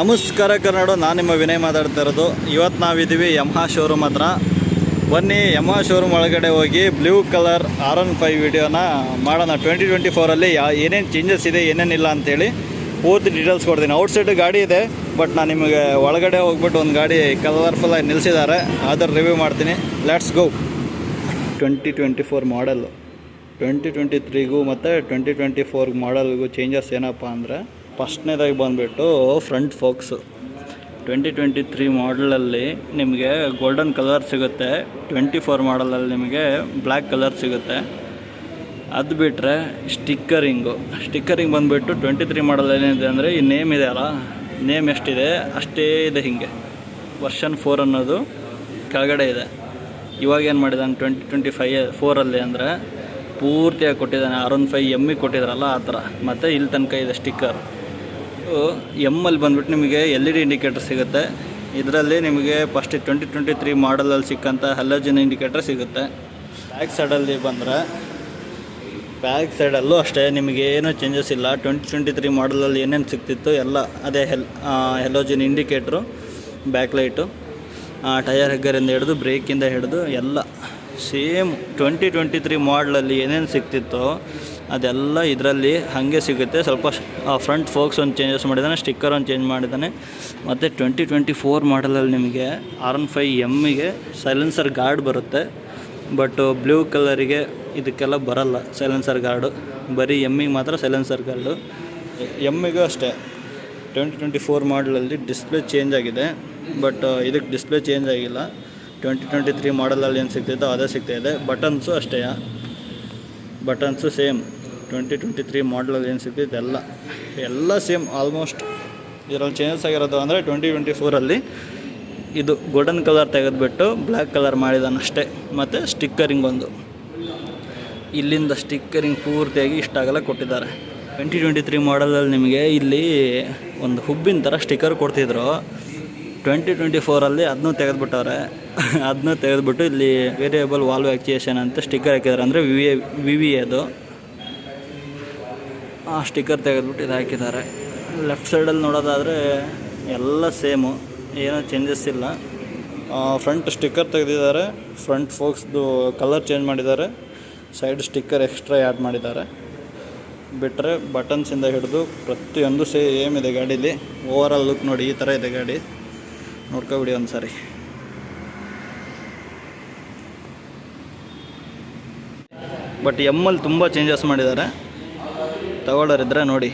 ನಮಸ್ಕಾರ ಕನ್ನಡ ನಾನು ನಿಮ್ಮ ವಿನಯ್ ಮಾತಾಡ್ತಾ ಇರೋದು. ಇವತ್ತು ನಾವಿದ್ದೀವಿ ಯಮಹಾ ಶೋರೂಮ್ ಹತ್ರ. ಬನ್ನಿ, ಯಮಹಾ ಶೋರೂಮ್ ಒಳಗಡೆ ಹೋಗಿ blue colour R one five ವಿಡಿಯೋನ ಮಾಡೋಣ. ಟ್ವೆಂಟಿ ಟ್ವೆಂಟಿ ಫೋರಲ್ಲಿ ಯಾ ಏನೇನು ಚೇಂಜಸ್ ಇದೆ, ಏನೇನಿಲ್ಲ ಅಂತೇಳಿ ಪೂರ್ತಿ ಡೀಟೇಲ್ಸ್ ಕೊಡ್ತೀನಿ. ಔಟ್ಸೈಡ್ ಗಾಡಿ ಇದೆ ಬಟ್ ನಾನು ನಿಮಗೆ ಒಳಗಡೆ ಹೋಗ್ಬಿಟ್ಟು ಒಂದು ಗಾಡಿ ಕಲರ್ಫುಲ್ಲಾಗಿ ನಿಲ್ಲಿಸಿದ್ದಾರೆ ಅದರ ರಿವ್ಯೂ ಮಾಡ್ತೀನಿ. Let's go twenty twenty four ಮಾಡಲ್ಲು twenty twenty ತ್ರೀಗೂ ಮತ್ತು ಟ್ವೆಂಟಿ ಟ್ವೆಂಟಿ ಫೋರ್ಗೆ ಮಾಡಲ್ಗೂ ಚೇಂಜಸ್ ಏನಪ್ಪ ಅಂದರೆ ಫಸ್ಟ್ನೇದಾಗಿ ಬಂದುಬಿಟ್ಟು front forks. Twenty twenty three ಮಾಡಲಲ್ಲಿ ನಿಮಗೆ ಗೋಲ್ಡನ್ ಕಲರ್ ಸಿಗುತ್ತೆ, ಟ್ವೆಂಟಿ ಫೋರ್ ಮಾಡಲಲ್ಲಿ ನಿಮಗೆ ಬ್ಲ್ಯಾಕ್ ಕಲರ್ ಸಿಗುತ್ತೆ. ಅದು ಬಿಟ್ಟರೆ ಸ್ಟಿಕ್ಕರಿಂಗು. ಸ್ಟಿಕ್ಕರಿಂಗ್ ಬಂದುಬಿಟ್ಟು ಟ್ವೆಂಟಿ ತ್ರೀ ಮಾಡಲ್ ಏನಿದೆ ಅಂದರೆ ಈ ನೇಮ್ ಇದೆ ಅಲ್ಲ, ನೇಮ್ ಎಷ್ಟಿದೆ? ಅಷ್ಟೇ ಇದೆ ಹೀಗೆ. ವರ್ಷನ್ ಫೋರ್ ಅನ್ನೋದು ಕೆಳಗಡೆ ಇದೆ. ಇವಾಗ ಏನು ಮಾಡಿದ್ದಾನೆ ಟ್ವೆಂಟಿ ಟ್ವೆಂಟಿ ಫೈ ಫೋರಲ್ಲಿ ಅಂದರೆ ಪೂರ್ತಿಯಾಗಿ ಕೊಟ್ಟಿದ್ದಾನೆ. ಆರ್ ಒನ್ ಫೈ ಎಮ್ಮಿಗೆ ಕೊಟ್ಟಿದ್ರಲ್ಲ ಆ ಥರ. ಮತ್ತು ಇಲ್ಲಿ ತನಕ ಇದೆ ಸ್ಟಿಕ್ಕರ್. ಎಮ್ಮಲ್ಲಿ ಬಂದ್ಬಿಟ್ಟು ನಿಮಗೆ ಎಲ್ ಇ ಡಿ ಇಂಡಿಕೇಟರ್ ಸಿಗುತ್ತೆ. ಇದರಲ್ಲಿ ನಿಮಗೆ ಫಸ್ಟ್ ಟ್ವೆಂಟಿ ಟ್ವೆಂಟಿ ತ್ರೀ ಮಾಡಲಲ್ಲಿ ಸಿಕ್ಕಂಥ ಹಲೋಜಿನ್ ಇಂಡಿಕೇಟರ್ ಸಿಗುತ್ತೆ. ಬ್ಯಾಕ್ ಸೈಡಲ್ಲಿ ಬಂದರೆ ಬ್ಯಾಕ್ ಸೈಡಲ್ಲೂ ಅಷ್ಟೇ ನಿಮಗೆ ಏನೂ ಚೇಂಜಸ್ ಇಲ್ಲ. ಟ್ವೆಂಟಿ ಟ್ವೆಂಟಿ ತ್ರೀ ಮಾಡಲಲ್ಲಿ ಏನೇನು ಸಿಗ್ತಿತ್ತು ಎಲ್ಲ ಅದೇ ಹೆಲ್ halogen indicator back light tyre ಹೆಗ್ಗರಿಂದ ಹಿಡಿದು ಬ್ರೇಕಿಂದ ಹಿಡಿದು ಎಲ್ಲ ಸೇಮ್ ಟ್ವೆಂಟಿ ಟ್ವೆಂಟಿ ತ್ರೀ ಮಾಡಲಲ್ಲಿ ಏನೇನು ಸಿಗ್ತಿತ್ತೋ ಅದೆಲ್ಲ ಇದರಲ್ಲಿ ಹಾಗೆ ಸಿಗುತ್ತೆ. ಸ್ವಲ್ಪ ಫ್ರಂಟ್ ಫೋಕ್ಸ್ ಒಂದು ಚೇಂಜಸ್ ಮಾಡಿದ್ದಾನೆ ಸ್ಟಿಕ್ಕರ್ ಒಂದು ಚೇಂಜ್ ಮಾಡಿದ್ದಾನೆ. ಮತ್ತು ಟ್ವೆಂಟಿ ಟ್ವೆಂಟಿ ಫೋರ್ ಮಾಡಲಲ್ಲಿ ನಿಮಗೆ ಆರ್ ಒನ್ ಫೈ ಎಮ್ಮಿಗೆ ಸೈಲೆನ್ಸರ್ ಗಾರ್ಡ್ ಬರುತ್ತೆ. ಬಟ್ ಬ್ಲೂ ಕಲರಿಗೆ ಇದಕ್ಕೆಲ್ಲ ಬರಲ್ಲ ಸೈಲೆನ್ಸರ್ ಗಾರ್ಡು ಬರೀ ಎಮ್ಮಿಗೆ ಮಾತ್ರ ಸೈಲೆನ್ಸರ್ ಗಾರ್ಡು ಎಮ್ಮಿಗೂ ಅಷ್ಟೇ. ಟ್ವೆಂಟಿ ಟ್ವೆಂಟಿ ಫೋರ್ ಮಾಡಲಲ್ಲಿ ಡಿಸ್ಪ್ಲೇ ಚೇಂಜ್ ಆಗಿದೆ. ಬಟ್ ಇದಕ್ಕೆ ಡಿಸ್ಪ್ಲೇ ಚೇಂಜ್ ಆಗಿಲ್ಲ. ಟ್ವೆಂಟಿ ಟ್ವೆಂಟಿ ತ್ರೀ ಮಾಡಲಲ್ಲಿ ಏನು ಸಿಗ್ತಿದ್ದೋ ಅದೇ ಸಿಗ್ತಾಯಿದೆ ಬಟನ್ಸು ಅಷ್ಟೇ. Buttons same. Twenty twenty three ಮಾಡಲಲ್ಲಿ ಏನು ಸಿಗ್ತಿತ್ತು? ಎಲ್ಲ. ಎಲ್ಲ ಸೇಮ್. ಆಲ್ಮೋಸ್ಟ್ ಇದರಲ್ಲಿ ಚೇಂಜಸ್ ಆಗಿರೋದು ಅಂದರೆ ಟ್ವೆಂಟಿ ಟ್ವೆಂಟಿ ಫೋರಲ್ಲಿ ಇದು ಗೋಲ್ಡನ್ ಕಲರ್ ತೆಗೆದುಬಿಟ್ಟು ಬ್ಲ್ಯಾಕ್ ಕಲರ್ ಮಾಡಿದಾನಷ್ಟೇ. ಮತ್ತು ಸ್ಟಿಕ್ಕರಿಂಗ್ ಒಂದು. ಇಲ್ಲಿಂದ ಸ್ಟಿಕ್ಕರಿಂಗ್ ಪೂರ್ತಿಯಾಗಿ ಇಷ್ಟಾಗಲ್ಲ ಕೊಟ್ಟಿದ್ದಾರೆ. ಟ್ವೆಂಟಿ ಟ್ವೆಂಟಿ ತ್ರೀ ಮಾಡಲಲ್ಲಿ ನಿಮಗೆ ಇಲ್ಲಿ ಒಂದು ಹುಬ್ಬಿನ ಥರ ಸ್ಟಿಕ್ಕರ್ ಕೊಡ್ತಿದ್ರು. ಟ್ವೆಂಟಿ ಟ್ವೆಂಟಿ ಫೋರಲ್ಲಿ ಅದನ್ನೂ ತೆಗೆದುಬಿಟ್ಟವ್ರೆ. ಅದನ್ನೂ ತೆಗೆದುಬಿಟ್ಟು ಇಲ್ಲಿ ವೇರಿಯೇಬಲ್ ವಾಲ್ವ್ ಆ್ಯಕ್ಚುಯೇಷನ್ ಅಂತ ಸ್ಟಿಕ್ಕರ್ ಹಾಕಿದ್ದಾರೆ ಅಂದರೆ ವಿ ಎ ವಿ ವಿ ಅದು. ಆ ಸ್ಟಿಕ್ಕರ್ ತೆಗೆದುಬಿಟ್ಟು ಇದು ಹಾಕಿದ್ದಾರೆ ಲೆಫ್ಟ್ ಸೈಡಲ್ಲಿ ನೋಡೋದಾದರೆ ಎಲ್ಲ ಸೇಮು ಏನೂ ಚೇಂಜಸ್ ಇಲ್ಲ. ಫ್ರಂಟ್ ಸ್ಟಿಕ್ಕರ್ ತೆಗೆದಿದ್ದಾರೆ. ಫ್ರಂಟ್ ಫೋಕ್ಸ್ದು ಕಲರ್ ಚೇಂಜ್ ಮಾಡಿದ್ದಾರೆ. ಸೈಡ್ ಸ್ಟಿಕ್ಕರ್ ಎಕ್ಸ್ಟ್ರಾ ಆ್ಯಡ್ ಮಾಡಿದ್ದಾರೆ. ಬಿಟ್ಟರೆ ಬಟನ್ಸಿಂದ ಹಿಡಿದು ಪ್ರತಿಯೊಂದು ಸೇಮ್ ಇದೆ ಗಾಡೀಲಿ. ಓವರ್ ಆಲ್ ಲುಕ್ ನೋಡಿ ಈ ಥರ ಇದೆ ಗಾಡಿ. ನೋಡ್ಕೊಬಿಡಿ ಒಂದು ಸಾರಿ. ಬಟ್ ಎಮ್ಮಲ್ಲಿ ತುಂಬ ಚೇಂಜಸ್ ಮಾಡಿದ್ದಾರೆ. ತಗೊಳ್ಳೋರಿದ್ರೆ ನೋಡಿ.